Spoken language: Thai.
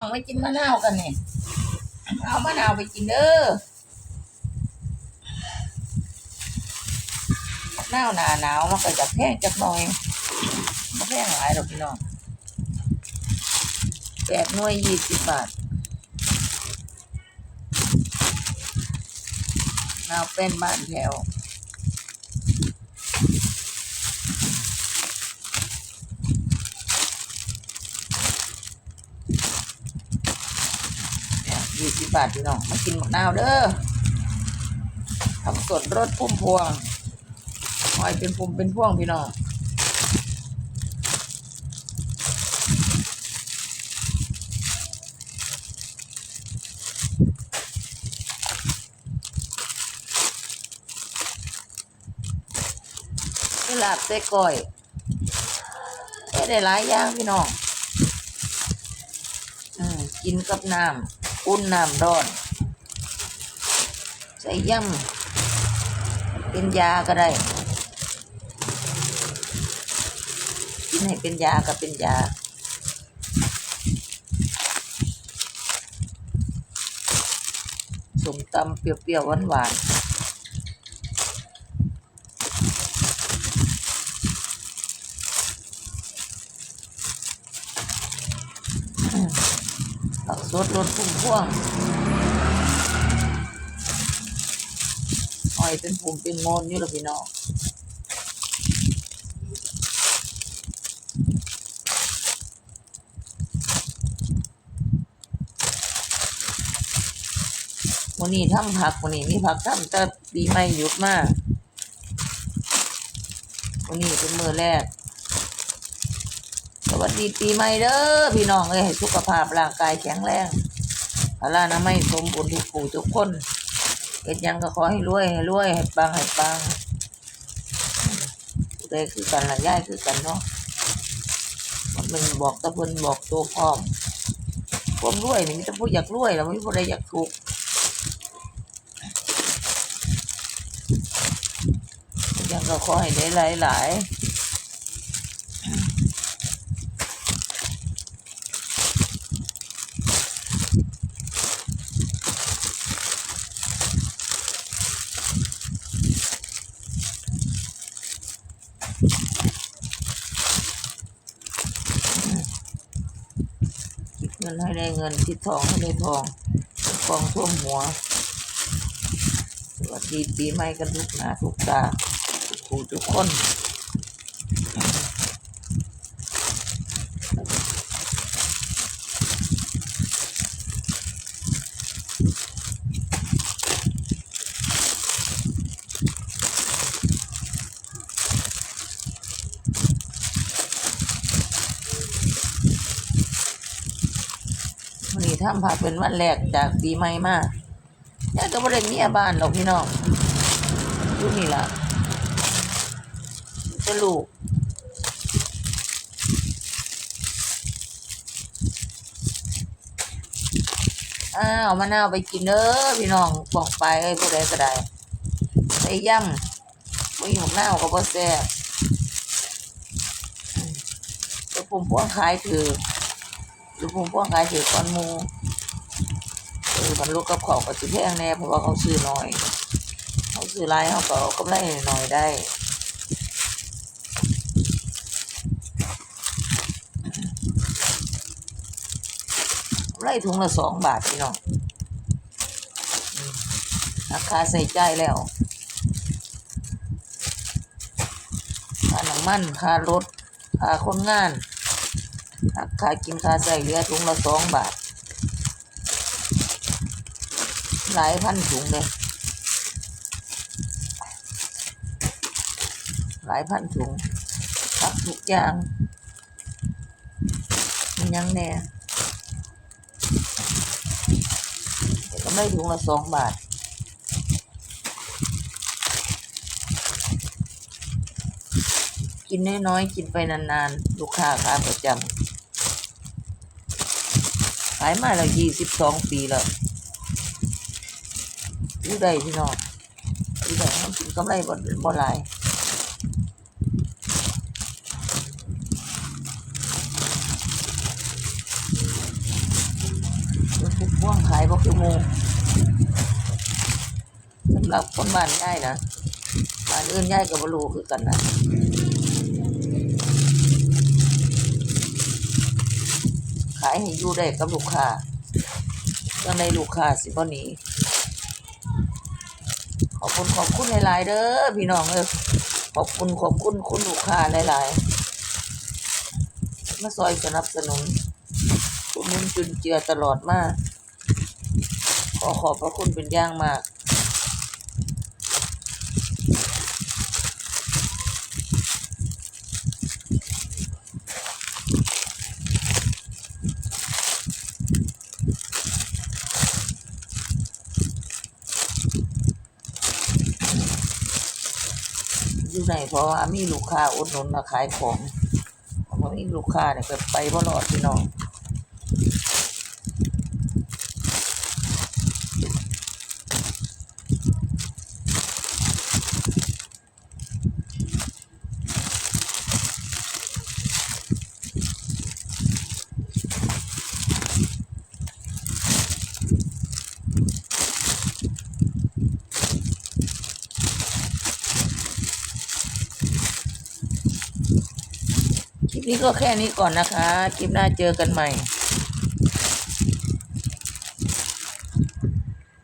เอาไปกินมะนาวกันเนี่ยเอามะนาวไปกินเด้อมะนาวหนาหนาวมันก็จะแพงจักหน่อยไม่แพงหลายหรอกพี่น้องแปดหน่วยยี่สิบบาทนาวเป็นบ้านแถว ยี่ สิบบาทพี่น้องมากินหมะนาวเด้อทำสดรสพุ่มพวงหอยเป็นพุ่มเป็นพวงพี่น้องนี่ลาบเส้ก้อยได้ได้หลายอย่างพี่น้อง อืม กินกับน้ำ อุ่นน้ำร้อน ใส่ย่ำเป็นยาก็ได้กินให้เป็นยาก็เป็นยาสมตำเปรี้ยวๆหวานๆผั กสดรสพุ่มพวงหอยเป็นปุ่มเป็นโมนอยู่แล้วพี่น้องวันนี้ทำผักวันนี้มีผักทำแต่ปีใหม่หยุดมากวันนี้เป็นมือแรก สวัสดีปีใหม่เด้อพี่น้องเอ้ยให้สุขภาพร่างกายแข็งแรงพลานาไม่สมบูรณ์ทุกผู้ทุกคนเฮ็ดยังก็ขอให้รวยให้รวยให้ปังให้ปังผู้คือกันละย่ายคือกันเนาะมันบอกตะพนบอกตัวพร้อมความรวยนี่มีแต่ผู้อยากรวยแล้วไม่มีผู้ใดอยากถูกยังก็ขอให้ได้หลายหลาย งินให้ได้เงินคิดทองให้ได้ทองกองท่วมหัว สวัสดีปีใหม่กันทุกหนาทุกตาทุกคู่ทุกคน ทำผักเป็นวันแรกจากปีใหม่มาเนี่ยก็ไม่ได้มียบ้านหรอกพี่น้องอยู่นี่ล่ะจะลูกอ้าวมะนาวไปกินเด้อพี่น้องบอกไปเอ้ยผู้ใดก็ได้ใส่ย่ำไม่หมกนาวก็บ่แซ่บอืมแต่ผมพวงขายถือหรือผมพวกขายถือก้อนมู ออมันลูกกับเขาก็สิแพงแน่เพราะว่าเขาซื้อน้อย เขาซื้อหลายเขาก็กำไรน้อยได้กำไรถุงละสองบาทพี่น้องราคาใส่ใจแล้วค่าน้ำมันค่ารถค่าคนงานค่ากินค่าใส่เหลือถุงละสองบาท หลายพันถุงเลยหลายพันถุงรับทุกอย่างมันยังแน่แต่ก็ไม่ถุงละสองบาทกินน้อยๆ กินไปนานๆ ลูกค้าขาประจำขายมาแล้วยี่สิบสองปีแล้ว อยู่ได้พี่น้องอยู่ได้ทำกินกำไรบ่บ่หลายม่วงขายบ่คือหมูสำหรับคนบ้านย่ายนะบ้านอื่นย่ายก็บ่รู้คือกันนะขายให้อยู่ได้กับลูกค้าจังไดลูกค้าสิบ่หนีข อบคุณขอบคุณหลายๆเด้อพี่น้องเอ้ยขอบคุณขอบคุณคุณลูกค้าหลายๆมาซอยสนับสนุนคุณนุนจุนเจือตลอดมากขอขอบพระคุณเป็นอย่างมาก ได้เพราะว่ามีลูกค้าอุดหนุนมาขายของเพราะมีลูกค้าเนี่ยก็ไปบ่รอดพี่น้อง นี้ก็แค่นี้ก่อนนะคะ คลิปหน้าเจอกันใหม่